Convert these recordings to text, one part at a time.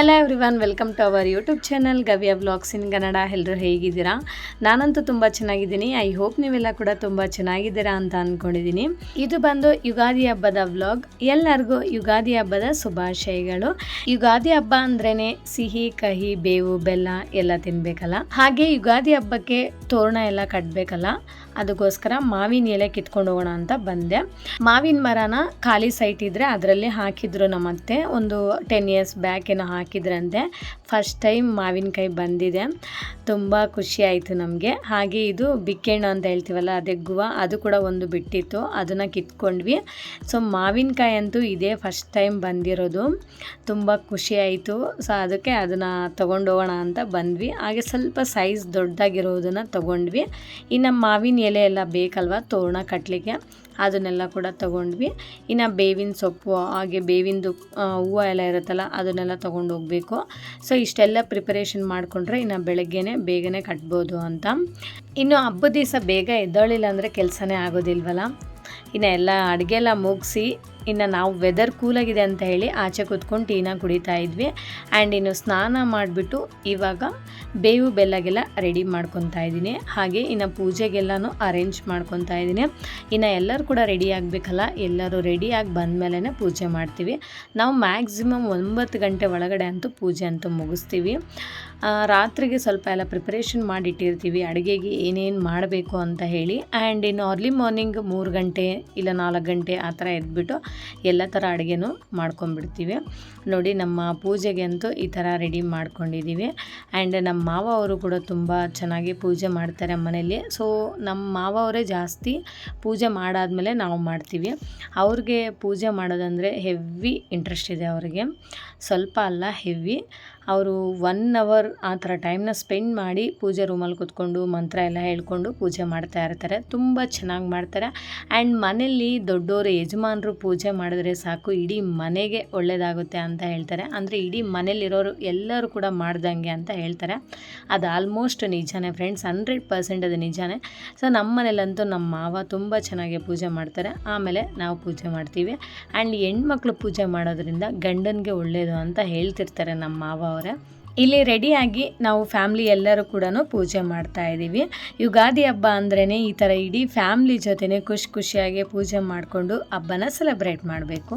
Hello everyone welcome to our YouTube channel Gavya blogs in Kannada ಎಲ್ಲರೂ ಹೇಗಿದ್ದೀರಾ? ನಾನಂತೂ ತುಂಬ ಚೆನ್ನಾಗಿದ್ದೀನಿ. ಐ ಹೋಪ್ ನೀವೆಲ್ಲ ಕೂಡ ತುಂಬ ಚೆನ್ನಾಗಿದ್ದೀರಾ ಅಂತ ಅಂದ್ಕೊಂಡಿದ್ದೀನಿ ಇದು ಬಂದು ಯುಗಾದಿ ಹಬ್ಬದ ವ್ಲಾಗ್ ಎಲ್ಲರಿಗೂ ಯುಗಾದಿ ಹಬ್ಬದ ಶುಭಾಶಯಗಳು. ಯುಗಾದಿ ಹಬ್ಬ ಅಂದ್ರೇನೆ ಸಿಹಿ, ಕಹಿ, ಬೇವು, ಬೆಲ್ಲ ಎಲ್ಲ ತಿನ್ಬೇಕಲ್ಲ? ಹಾಗೆ ಯುಗಾದಿ ಹಬ್ಬಕ್ಕೆ ತೋರಣ ಎಲ್ಲ ಕಟ್ಟಬೇಕಲ್ಲ ಅದಕ್ಕೋಸ್ಕರ ಮಾವಿನ ಎಲೆ ಕಿತ್ಕೊಂಡು ಹೋಗೋಣ ಅಂತ ಬಂದೆ. ಮಾವಿನ ಮರನ ಖಾಲಿ ಸೈಟ್ ಇದ್ದರೆ ಅದರಲ್ಲಿ ಹಾಕಿದ್ರು ನಮ್ಮತ್ತೆ. ಒಂದು ಟೆನ್ ಇಯರ್ಸ್ ಬ್ಯಾಕ್ ಏನೋ ಹಾಕಿದ್ರಂತೆ. ಫಸ್ಟ್ ಟೈಮ್ ಮಾವಿನಕಾಯಿ ಬಂದಿದೆ. ತುಂಬ ಖುಷಿ ಆಯಿತು ನಮಗೆ. ಹಾಗೆ ಇದು ಬಿಕ್ಕೆಣ್ಣು ಅಂತ ಹೇಳ್ತೀವಲ್ಲ, ಅದೇ ಗುವ, ಅದು ಕೂಡ ಒಂದು ಬಿಟ್ಟಿತ್ತು. ಅದನ್ನು ಕಿತ್ಕೊಂಡ್ವಿ. ಸೊ ಮಾವಿನಕಾಯಿ ಅಂತೂ ಇದೇ ಫಸ್ಟ್ ಟೈಮ್ ಬಂದಿರೋದು. ತುಂಬ ಖುಷಿ ಆಯಿತು. ಸೊ ಅದಕ್ಕೆ ಅದನ್ನು ತೊಗೊಂಡೋಗೋಣ ಅಂತ ಬಂದ್ವಿ. ಹಾಗೆ ಸ್ವಲ್ಪ ಸೈಜ್ ದೊಡ್ಡದಾಗಿರೋದನ್ನು ತೊಗೊಂಡ್ವಿ. ಇನ್ನು ಮಾವಿನ ಎಲೆ ಎಲ್ಲ ಬೇಕಲ್ವ? ತೋರಣ ಕಟ್ಟಲಿಕ್ಕೆ ಅದನ್ನೆಲ್ಲ ಕೂಡ ತೊಗೊಂಡ್ವಿ. ಇನ್ನು ಬೇವಿನ ಸೊಪ್ಪು, ಹಾಗೆ ಬೇವಿಂದು ಹೂವು ಎಲ್ಲ ಇರುತ್ತಲ್ಲ, ಅದನ್ನೆಲ್ಲ ತೊಗೊಂಡು ಹೋಗಬೇಕು. ಸೊ ಇಷ್ಟೆಲ್ಲ ಪ್ರಿಪರೇಷನ್ ಮಾಡಿಕೊಂಡ್ರೆ ಇನ್ನು ಬೆಳಗ್ಗೆನೇ ಬೇಗನೆ ಕಟ್ಬೋದು ಅಂತ. ಇನ್ನು ಹಬ್ಬದ ದಿವಸ ಬೇಗ ಎದ್ದೋಳಿಲ್ಲ ಅಂದರೆ ಕೆಲಸನೇ ಆಗೋದಿಲ್ವಲ್ಲ? ಇನ್ನು ಎಲ್ಲ ಅಡುಗೆ ಎಲ್ಲ ಮುಗಿಸಿ ಇನ್ನು ನಾವು ವೆದರ್ ಕೂಲಾಗಿದೆ ಅಂತ ಹೇಳಿ ಆಚೆ ಕೂತ್ಕೊಂಡು ಟೀನ ಕುಡಿತಾ ಇದ್ವಿ. ಆ್ಯಂಡ್ ಇನ್ನು ಸ್ನಾನ ಮಾಡಿಬಿಟ್ಟು ಇವಾಗ ಬೇವು ಬೆಲ್ಲಗೆಲ್ಲ ರೆಡಿ ಮಾಡ್ಕೊತಾ ಇದ್ದೀನಿ. ಹಾಗೆ ಇನ್ನು ಪೂಜೆಗೆಲ್ಲನೂ ಅರೇಂಜ್ ಮಾಡ್ಕೊತಾ ಇದ್ದೀನಿ. ಇನ್ನು ಎಲ್ಲರೂ ಕೂಡ ರೆಡಿ ಆಗಬೇಕಲ್ಲ, ಎಲ್ಲರೂ ರೆಡಿಯಾಗಿ ಬಂದಮೇಲೆ ಪೂಜೆ ಮಾಡ್ತೀವಿ. ನಾವು ಮ್ಯಾಕ್ಸಿಮಮ್ ಒಂಬತ್ತು ಗಂಟೆ ಒಳಗಡೆ ಅಂತೂ ಪೂಜೆ ಅಂತೂ ಮುಗಿಸ್ತೀವಿ. ರಾತ್ರಿಗೆ ಸ್ವಲ್ಪ ಎಲ್ಲ ಪ್ರಿಪರೇಷನ್ ಮಾಡಿಟ್ಟಿರ್ತೀವಿ, ಅಡುಗೆಗೆ ಏನೇನು ಮಾಡಬೇಕು ಅಂತ ಹೇಳಿ. ಆ್ಯಂಡ್ ಇನ್ನು ಅರ್ಲಿ ಮಾರ್ನಿಂಗ್ ಮೂರು ಗಂಟೆ ಇಲ್ಲ ನಾಲ್ಕು ಗಂಟೆ ಆ ಥರ ಎದ್ಬಿಟ್ಟು ಎಲ್ಲ ಥರ ಅಡುಗೆನೂ ಮಾಡ್ಕೊಂಡ್ಬಿಡ್ತೀವಿ ನೋಡಿ ನಮ್ಮ ಪೂಜೆಗೆ ಅಂತೂ ಈ ಥರ ರೆಡಿ ಮಾಡ್ಕೊಂಡಿದ್ದೀವಿ. ಆ್ಯಂಡ್ ನಮ್ಮ ಮಾವ ಅವರು ಕೂಡ ತುಂಬ ಚೆನ್ನಾಗಿ ಪೂಜೆ ಮಾಡ್ತಾರೆ ಮನೆಯಲ್ಲಿ. ಸೊ, ನಮ್ಮ ಮಾವ ಅವರೇ ಜಾಸ್ತಿ ಪೂಜೆ ಮಾಡಾದಮೇಲೆ ನಾವು ಮಾಡ್ತೀವಿ. ಅವ್ರಿಗೆ ಪೂಜೆ ಮಾಡೋದಂದರೆ ಹೆವಿ ಇಂಟ್ರೆಸ್ಟ್ ಇದೆ ಅವರಿಗೆ. ಸ್ವಲ್ಪ ಅಲ್ಲ, ಹೆವಿ. ಅವರು ಒನ್ ಅವರ್ ಆ ಥರ ಟೈಮ್ನ ಸ್ಪೆಂಡ್ ಮಾಡಿ ಪೂಜೆ ರೂಮಲ್ಲಿ ಕೂತ್ಕೊಂಡು ಮಂತ್ರ ಎಲ್ಲ ಹೇಳ್ಕೊಂಡು ಪೂಜೆ ಮಾಡ್ತಾ ಇರ್ತಾರೆ. ತುಂಬ ಚೆನ್ನಾಗಿ ಮಾಡ್ತಾರೆ. ಆ್ಯಂಡ್ ಮನೆಯಲ್ಲಿ ದೊಡ್ಡವರು ಯಜಮಾನರು ಪೂಜೆ ಮಾಡಿದ್ರೆ ಸಾಕು, ಇಡೀ ಮನೆಗೆ ಒಳ್ಳೆಯದಾಗುತ್ತೆ ಅಂತ ಹೇಳ್ತಾರೆ. ಅಂದರೆ ಇಡೀ ಮನೇಲಿರೋರು ಎಲ್ಲರೂ ಕೂಡ ಮಾಡ್ದಂಗೆ ಅಂತ ಹೇಳ್ತಾರೆ. ಅದು ಆಲ್ಮೋಸ್ಟ್ ನಿಜಾನೇ ಫ್ರೆಂಡ್ಸ್ ಹಂಡ್ರೆಡ್ ಪರ್ಸೆಂಟ್ ಅದು ನಿಜಾನೇ. ಸೊ ನಮ್ಮ ಮನೇಲಂತೂ ನಮ್ಮ ಮಾವ ತುಂಬ ಚೆನ್ನಾಗಿ ಪೂಜೆ ಮಾಡ್ತಾರೆ. ಆಮೇಲೆ ನಾವು ಪೂಜೆ ಮಾಡ್ತೀವಿ. ಆ್ಯಂಡ್ ಹೆಣ್ಮಕ್ಳು ಪೂಜೆ ಮಾಡೋದ್ರಿಂದ ಗಂಡನಿಗೆ ಒಳ್ಳೆಯದು ಅಂತ ಹೇಳ್ತಿರ್ತಾರೆ ನಮ್ಮ ಮಾವ ಅವರೇ. ಇಲ್ಲಿ ರೆಡಿಯಾಗಿ ನಾವು ಫ್ಯಾಮ್ಲಿ ಎಲ್ಲರೂ ಕೂಡ ಪೂಜೆ ಮಾಡ್ತಾ ಇದ್ದೀವಿ. ಯುಗಾದಿ ಹಬ್ಬ ಅಂದ್ರೇ ಈ ಥರ ಇಡೀ ಫ್ಯಾಮ್ಲಿ ಜೊತೆನೆ ಖುಷಿ ಖುಷಿಯಾಗಿ ಪೂಜೆ ಮಾಡಿಕೊಂಡು ಹಬ್ಬನ ಸೆಲೆಬ್ರೇಟ್ ಮಾಡಬೇಕು.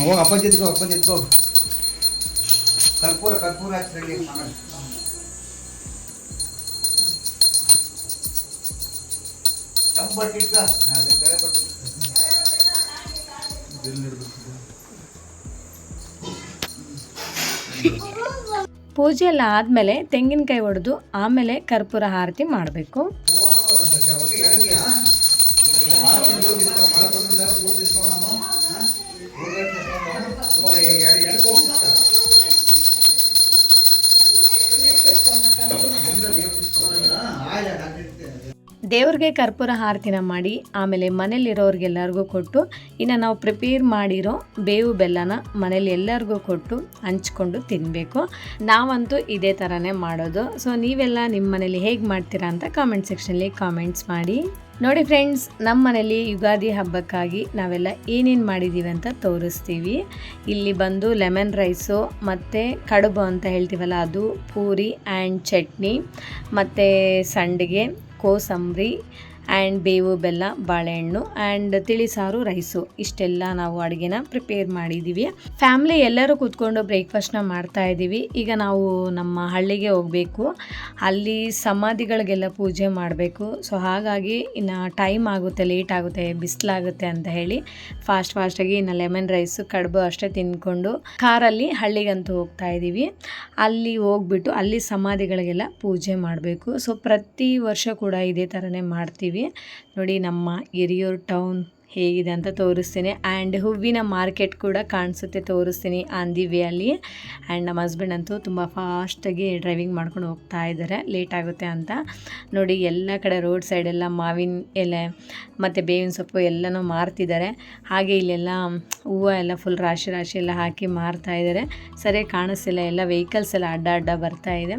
ಹೋಗ ಅಪ್ಪಾಜಿ ಎತ್ಕೋ ಅಪ್ಪಾಜಿ ಎತ್ಕೋ. ಕರ್ಪೂರ ಕರ್ಪೂರ ಹಚ್ಚಿ ರೆಡಿ ಆಮೇಲೆ ಕೆಂಪು ಬಟ್ಟೆ ಇಟ್ಕ? ಅದೇ ಕರೆ ಬಟ್ಟೆ ಪೂಜೆ ಎಲ್ಲ ಆದ್ಮೇಲೆ ತೆಂಗಿನಕಾಯಿ ಹೊಡೆದು ಆಮೇಲೆ ಕರ್ಪೂರ ಆರತಿ ಮಾಡಬೇಕು. ದೇವ್ರಿಗೆ ಕರ್ಪೂರ ಆರತಿನ ಮಾಡಿ ಆಮೇಲೆ ಮನೇಲಿರೋರಿಗೆಲ್ಲರಿಗೂ ಕೊಟ್ಟು, ಇನ್ನು ನಾವು ಪ್ರಿಪೇರ್ ಮಾಡಿರೋ ಬೇವು ಬೆಲ್ಲನ ಮನೇಲಿ ಎಲ್ಲರಿಗೂ ಕೊಟ್ಟು ಹಂಚ್ಕೊಂಡು ತಿನ್ನಬೇಕು ನಾವಂತೂ ಇದೇ ಥರನೇ ಮಾಡೋದು. ಸೊ ನೀವೆಲ್ಲ ನಿಮ್ಮ ಮನೇಲಿ ಹೇಗೆ ಮಾಡ್ತೀರಾ ಅಂತ ಕಾಮೆಂಟ್ ಸೆಕ್ಷನಲ್ಲಿ ಕಾಮೆಂಟ್ಸ್ ಮಾಡಿ. ನೋಡಿ ಫ್ರೆಂಡ್ಸ್ ನಮ್ಮ ಮನೇಲಿ ಯುಗಾದಿ ಹಬ್ಬಕ್ಕಾಗಿ ನಾವೆಲ್ಲ ಏನೇನು ಮಾಡಿದ್ದೀವಿ ಅಂತ ತೋರಿಸ್ತೀವಿ. ಇಲ್ಲಿ ಬಂದು ಲೆಮನ್ ರೈಸು ಮತ್ತು ಕಡುಬು ಅಂತ ಹೇಳ್ತೀವಲ್ಲ, ಅದು ಪೂರಿ ಆ್ಯಂಡ್ ಚಟ್ನಿ, ಮತ್ತು ಸಂಡಿಗೆ कोसंबरी ಆ್ಯಂಡ್ ಬೇವು, ಬೆಲ್ಲ, ಬಾಳೆಹಣ್ಣು ಆ್ಯಂಡ್ ತಿಳಿಸಾರು ರೈಸು ಇಷ್ಟೆಲ್ಲ ನಾವು ಅಡುಗೆನ ಪ್ರಿಪೇರ್ ಮಾಡಿದ್ದೀವಿ ಫ್ಯಾಮ್ಲಿ ಎಲ್ಲರೂ ಕೂತ್ಕೊಂಡು ಬ್ರೇಕ್ಫಾಸ್ಟ್ನ ಮಾಡ್ತಾ ಇದ್ದೀವಿ ಈಗ ನಾವು ನಮ್ಮ ಹಳ್ಳಿಗೆ ಹೋಗಬೇಕು. ಅಲ್ಲಿ ಸಮಾಧಿಗಳಿಗೆಲ್ಲ ಪೂಜೆ ಮಾಡಬೇಕು. ಸೊ ಹಾಗಾಗಿ ಇನ್ನು ಟೈಮ್ ಆಗುತ್ತೆ ಲೇಟ್ ಆಗುತ್ತೆ, ಬಿಸಿಲಾಗುತ್ತೆ ಅಂತ ಹೇಳಿ ಫಾಸ್ಟ್ ಫಾಸ್ಟಾಗಿ ಇನ್ನು ಲೆಮನ್ ರೈಸು ಕಡುಬು ಅಷ್ಟೇ ತಿಂದ್ಕೊಂಡು ಕಾರಲ್ಲಿ ಹಳ್ಳಿಗಂತೂ ಹೋಗ್ತಾ ಇದ್ದೀವಿ ಅಲ್ಲಿ ಹೋಗ್ಬಿಟ್ಟು ಅಲ್ಲಿ ಸಮಾಧಿಗಳಿಗೆಲ್ಲ ಪೂಜೆ ಮಾಡಬೇಕು. ಸೊ ಪ್ರತಿ ವರ್ಷ ಕೂಡ ಇದೇ ಥರನೇ ಮಾಡ್ತೀವಿ. ನೋಡಿ ನಮ್ಮ ಹಿರಿಯೂರು ಟೌನ್ ಹೇಗಿದೆ ಅಂತ ತೋರಿಸ್ತೀನಿ. ಆ್ಯಂಡ್ ಹೂವಿನ ಮಾರ್ಕೆಟ್ ಕೂಡ ಕಾಣಿಸುತ್ತೆ ತೋರಿಸ್ತೀನಿ ಆನ್ ದಿ ವೇ ಅಲ್ಲಿ ಆ್ಯಂಡ್ ನಮ್ಮ ಹಸ್ಬೆಂಡ್ ಅಂತೂ ತುಂಬ ಫಾಸ್ಟಾಗಿ ಡ್ರೈವಿಂಗ್ ಮಾಡ್ಕೊಂಡು ಹೋಗ್ತಾ ಇದ್ದಾರೆ. ಲೇಟ್ ಆಗುತ್ತೆ ಅಂತ. ನೋಡಿ ಎಲ್ಲ ಕಡೆ ರೋಡ್ ಸೈಡೆಲ್ಲ ಮಾವಿನ ಎಲೆ, ಮತ್ತು ಬೇವಿನ ಸೊಪ್ಪು ಎಲ್ಲನೂ ಮಾರ್ತಿದ್ದಾರೆ. ಹಾಗೆ ಇಲ್ಲೆಲ್ಲ ಹೂವು ಎಲ್ಲ ಫುಲ್ ರಾಶಿ ರಾಶಿ ಎಲ್ಲ ಹಾಕಿ ಮಾರ್ತಾ ಇದ್ದಾರೆ. ಸರಿಯಾಗಿ ಕಾಣಿಸ್ತಿಲ್ಲ. ಎಲ್ಲ ವೆಹಿಕಲ್ಸ್ ಎಲ್ಲ ಅಡ್ಡ ಅಡ್ಡ ಬರ್ತಾ ಇದೆ.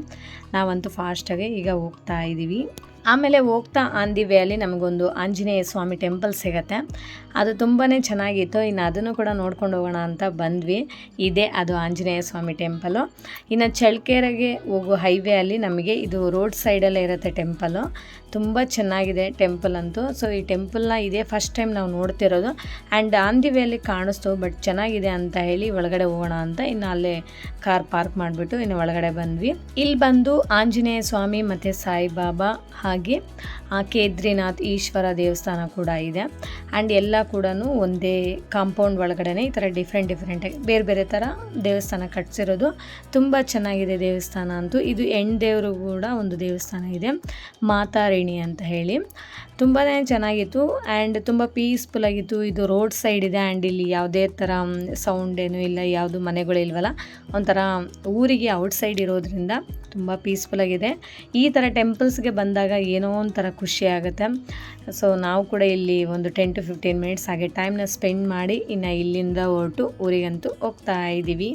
ನಾವಂತೂ ಫಾಸ್ಟಾಗಿ ಈಗ ಹೋಗ್ತಾ ಇದ್ದೀವಿ ಆಮೇಲೆ ಹೋಗ್ತಾ ಆನ್ ದಿ ನಮಗೊಂದು ಆಂಜನೇಯ ಸ್ವಾಮಿ ಟೆಂಪಲ್ ಸಿಗತ್ತೆ. ಅದು ತುಂಬಾ ಚೆನ್ನಾಗಿತ್ತು. ಇನ್ನು ಅದನ್ನು ಕೂಡ ನೋಡ್ಕೊಂಡು ಹೋಗೋಣ ಅಂತ ಬಂದ್ವಿ. ಇದೇ ಅದು ಆಂಜನೇಯ ಸ್ವಾಮಿ ಟೆಂಪಲು. ಇನ್ನು ಚಳ್ಳಕೆರೆಗೆ ಹೋಗೋ ಹೈವೇ ಅಲ್ಲಿ ನಮಗೆ ಇದು ರೋಡ್ ಸೈಡಲ್ಲೇ ಇರುತ್ತೆ ಟೆಂಪಲು. ತುಂಬ ಚೆನ್ನಾಗಿದೆ ಟೆಂಪಲ್ ಅಂತೂ. ಸೊ ಈ ಟೆಂಪಲ್ನ ಇದೇ ಫಸ್ಟ್ ಟೈಮ್ ನಾವು ನೋಡ್ತಿರೋದು. ಆ್ಯಂಡ್ ಆನ್ ದಿ ವೇಲಿ ಕಾಣಿಸ್ತು ಬಟ್ ಚೆನ್ನಾಗಿದೆ ಅಂತ ಹೇಳಿ ಒಳಗಡೆ ಹೋಗೋಣ ಅಂತ ಇನ್ನು ಅಲ್ಲೇ ಕಾರ್ ಪಾರ್ಕ್ ಮಾಡಿಬಿಟ್ಟು ಇನ್ನು ಒಳಗಡೆ ಬಂದ್ವಿ. ಇಲ್ಲಿ ಬಂದು ಆಂಜನೇಯ ಸ್ವಾಮಿ ಮತ್ತು ಸಾಯಿಬಾಬಾ ಹಾಗೆ ಕೇದ್ರಿನಾಥ್ ಈಶ್ವರ ದೇವಸ್ಥಾನ ಕೂಡ ಇದೆ. ಆ್ಯಂಡ್ ಎಲ್ಲ ಕೂಡ ಒಂದೇ ಕಾಂಪೌಂಡ್ ಒಳಗಡೆ ಈ ಥರ ಡಿಫ್ರೆಂಟ್ ಡಿಫ್ರೆಂಟಾಗಿ ಬೇರೆ ಬೇರೆ ಥರ ದೇವಸ್ಥಾನ ಕಟ್ಸಿರೋದು. ತುಂಬ ಚೆನ್ನಾಗಿದೆ ದೇವಸ್ಥಾನ ಅಂತೂ. ಇದು ಹೆಣ್ಣು ದೇವರು ಕೂಡ ಒಂದು ದೇವಸ್ಥಾನ ಇದೆ. ಅಂತ ಹೇಳಿ. ತುಂಬಾ ಚೆನ್ನಾಗಿತ್ತು ಆ್ಯಂಡ್ ತುಂಬ ಪೀಸ್ಫುಲ್ ಆಗಿತ್ತು. ಇದು ರೋಡ್ ಸೈಡ್ ಇದೆ ಆ್ಯಂಡ್ ಇಲ್ಲಿ ಯಾವುದೇ ಥರ ಸೌಂಡ್ ಏನು ಇಲ್ಲ, ಯಾವುದು ಮನೆಗಳು ಇಲ್ವಲ್ಲ. ಒಂಥರ ಊರಿಗೆ ಔಟ್ ಸೈಡ್ ಇರೋದ್ರಿಂದ ತುಂಬ ಪೀಸ್ಫುಲ್ ಆಗಿದೆ. ಈ ಥರ ಟೆಂಪಲ್ಸ್ಗೆ ಬಂದಾಗ ಏನೋ ಒಂಥರ ಖುಷಿ ಆಗುತ್ತೆ. ಸೊ ನಾವು ಕೂಡ ಇಲ್ಲಿ ಒಂದು ಟೆನ್ ಟು ಫಿಫ್ಟೀನ್ ಮಿನಿಟ್ಸ್ ಹಾಗೆ ಟೈಮ್ನ ಸ್ಪೆಂಡ್ ಮಾಡಿ ಇನ್ನು ಇಲ್ಲಿಂದ ಹೊರಟು ಊರಿಗಂತೂ ಹೋಗ್ತಾ ಇದ್ದೀವಿ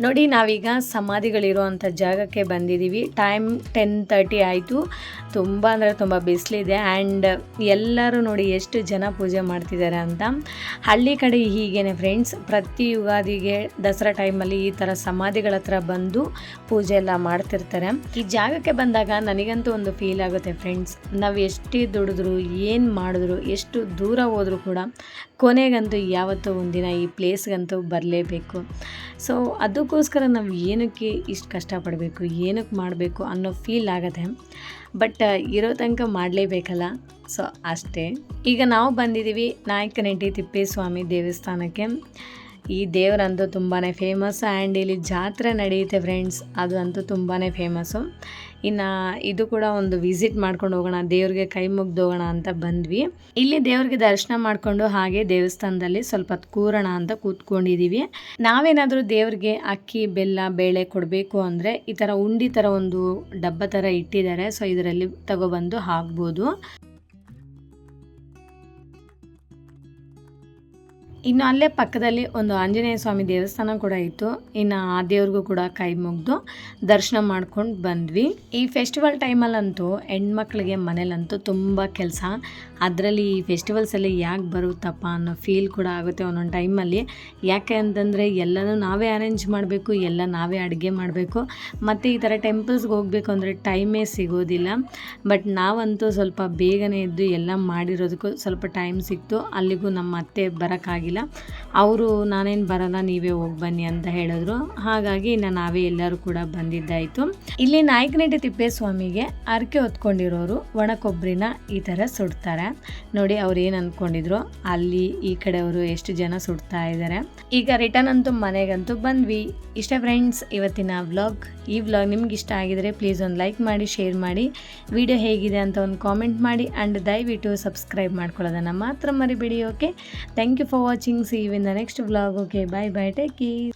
ನೋಡಿ ನಾವೀಗ ಸಮಾಧಿಗಳಿರುವಂಥ ಜಾಗಕ್ಕೆ ಬಂದಿದ್ದೀವಿ. ಟೈಮ್ ಟೆನ್ ತರ್ಟಿ ಆಯಿತು. ತುಂಬ ಅಂದರೆ ತುಂಬ ಬಿಸಿಲಿದೆ ಆ್ಯಂಡ್ ಎಲ್ಲರೂ ನೋಡಿ ಎಷ್ಟು ಜನ ಪೂಜೆ ಮಾಡ್ತಿದ್ದಾರೆ ಅಂತ. ಹಳ್ಳಿ ಕಡೆ ಹೀಗೇನೆ ಫ್ರೆಂಡ್ಸ್ ಪ್ರತಿ ಯುಗಾದಿಗೆ ದಸರಾ ಟೈಮಲ್ಲಿ ಈ ಥರ ಸಮಾಧಿಗಳ ಹತ್ರ ಬಂದು ಪೂಜೆ ಎಲ್ಲ ಮಾಡ್ತಿರ್ತಾರೆ. ಈ ಜಾಗಕ್ಕೆ ಬಂದಾಗ ನನಗಂತೂ ಒಂದು ಫೀಲ್ ಆಗುತ್ತೆ ಫ್ರೆಂಡ್ಸ್ ನಾವು ಎಷ್ಟೇ ದುಡಿದ್ರು, ಏನು ಮಾಡಿದ್ರು, ಎಷ್ಟು ದೂರ ಹೋದರೂ ಕೂಡ ಕೊನೆಗಂತೂ ಯಾವತ್ತೂ ಒಂದಿನ ಈ ಪ್ಲೇಸ್ಗಂತೂ ಬರಲೇಬೇಕು. ಸೊ ಅದಕ್ಕೋಸ್ಕರ ನಾವು ಏನಕ್ಕೆ ಇಷ್ಟು ಕಷ್ಟಪಡಬೇಕು, ಏನಕ್ಕೆ ಮಾಡಬೇಕು ಅನ್ನೋ ಫೀಲ್ ಆಗುತ್ತೆ. ಬಟ್ ಇರೋ ತನಕ ಮಾಡಲೇಬೇಕಲ್ಲ? ಸೊ ಅಷ್ಟೇ. ಈಗ ನಾವು ಬಂದಿದ್ದೀವಿ ನಾಯಕನಹಟ್ಟಿ ತಿಪ್ಪೇಸ್ವಾಮಿ ದೇವಸ್ಥಾನಕ್ಕೆ. ಈ ದೇವರಂತೂ ತುಂಬಾ ಫೇಮಸ್ ಆ್ಯಂಡ್ ಇಲ್ಲಿ ಜಾತ್ರೆ ನಡೆಯುತ್ತೆ ಫ್ರೆಂಡ್ಸ್ ಅದು ಅಂತೂ ತುಂಬಾ ಫೇಮಸ್ಸು ಇನ್ನು ಇದು ಕೂಡ ಒಂದು ವಿಸಿಟ್ ಮಾಡ್ಕೊಂಡು ಹೋಗೋಣ, ದೇವ್ರಿಗೆ ಕೈ ಮುಗ್ದು ಹೋಗೋಣ ಅಂತ ಬಂದ್ವಿ. ಇಲ್ಲಿ ದೇವ್ರಿಗೆ ದರ್ಶನ ಮಾಡಿಕೊಂಡು ಹಾಗೆ ದೇವಸ್ಥಾನದಲ್ಲಿ ಸ್ವಲ್ಪ ಕೂರೋಣ ಅಂತ ಕೂತ್ಕೊಂಡಿದ್ದೀವಿ ನಾವೇನಾದರೂ ದೇವ್ರಿಗೆ ಅಕ್ಕಿ, ಬೆಲ್ಲ, ಬೇಳೆ ಕೊಡಬೇಕು ಅಂದರೆ ಈ ಥರ ಉಂಡಿ ಥರ ಒಂದು ಡಬ್ಬ ಥರ ಇಟ್ಟಿದ್ದಾರೆ ಸೊ ಇದರಲ್ಲಿ ತಗೊಬಂದು ಹಾಕ್ಬೋದು. ಇನ್ನು ಅಲ್ಲೇ ಪಕ್ಕದಲ್ಲಿ ಒಂದು ಆಂಜನೇಯ ಸ್ವಾಮಿ ದೇವಸ್ಥಾನ ಕೂಡ ಇತ್ತು. ಇನ್ನು ಆ ದೇವ್ರಿಗೂ ಕೂಡ ಕೈ ಮುಗ್ದು ದರ್ಶನ ಮಾಡ್ಕೊಂಡು ಬಂದ್ವಿ. ಈ ಫೆಸ್ಟಿವಲ್ ಟೈಮಲ್ಲಂತೂ ಹೆಣ್ಮಕ್ಳಿಗೆ ಮನೇಲಂತೂ ತುಂಬ ಕೆಲಸ. ಅದರಲ್ಲಿ ಈ ಫೆಸ್ಟಿವಲ್ಸಲ್ಲಿ ಯಾಕೆ ಬರುತ್ತಪ್ಪ ಅನ್ನೋ ಫೀಲ್ ಕೂಡ ಆಗುತ್ತೆ ಒಂದೊಂದು ಟೈಮಲ್ಲಿ ಯಾಕೆ ಅಂತಂದರೆ ಎಲ್ಲನೂ ನಾವೇ ಅರೇಂಜ್ ಮಾಡಬೇಕು, ಎಲ್ಲ ನಾವೇ ಅಡುಗೆ ಮಾಡಬೇಕು. ಮತ್ತು ಈ ಥರ ಟೆಂಪಲ್ಸ್ಗೆ ಹೋಗಬೇಕು ಅಂದರೆ ಟೈಮೇ ಸಿಗೋದಿಲ್ಲ. ಬಟ್ ನಾವಂತೂ ಸ್ವಲ್ಪ ಬೇಗನೆ ಎದ್ದು ಎಲ್ಲ ಮಾಡಿರೋದಕ್ಕೂ ಸ್ವಲ್ಪ ಟೈಮ್ ಸಿಕ್ತು. ಅಲ್ಲಿಗೂ ನಮ್ಮ ಅತ್ತೆ ಬರೋಕ್ಕಾಗಿಲ್ಲ. ಅವರು, ನಾನೇನು ಬರಲ್ಲ, ನೀವೇ ಹೋಗಿ ಬನ್ನಿ ಅಂತ ಹೇಳಿದ್ರು. ಹಾಗಾಗಿ ನಾನು ನಾವೇ ಎಲ್ಲರೂ ಕೂಡ ಬಂದಿದ್ದಾಯಿತು. ಇಲ್ಲಿ ನಾಯಕನಹಟ್ಟಿ ತಿಪ್ಪೇಸ್ವಾಮಿಗೆ ಅರಕೆ ಹೊತ್ಕೊಂಡಿರೋರು ಒಣ ಕೊಬ್ಬರಿನ ಈ ಥರ ಸುಡ್ತಾರೆ. ನೋಡಿ, ಅವ್ರು ಏನು ಅಂದ್ಕೊಂಡಿದ್ರು ಅಲ್ಲಿ ಈ ಕಡೆಯವರು ಎಷ್ಟು ಜನ ಸುಡ್ತಾ ಇದ್ದಾರೆ ಈಗ ರಿಟರ್ನ್ ಅಂತೂ ಮನೆಗಂತೂ ಬಂದ್ವಿ. ಇಷ್ಟ ಫ್ರೆಂಡ್ಸ್ ಇವತ್ತಿನ ವ್ಲಾಗ್ ಈ ವ್ಲಾಗ್ ನಿಮ್ಗೆ ಇಷ್ಟ ಆಗಿದರೆ ಪ್ಲೀಸ್ ಒಂದು ಲೈಕ್ ಮಾಡಿ ಶೇರ್ ಮಾಡಿ. ವಿಡಿಯೋ ಹೇಗಿದೆ ಅಂತ ಒಂದು ಕಾಮೆಂಟ್ ಮಾಡಿ. ಆ್ಯಂಡ್ ದಯವಿಟ್ಟು ಸಬ್ಸ್ಕ್ರೈಬ್ ಮಾಡ್ಕೊಳ್ಳೋದನ್ನು ಮಾತ್ರ ಮರಿಬೇಡಿ okay thank you for watching see you in the next vlog okay bye bye take care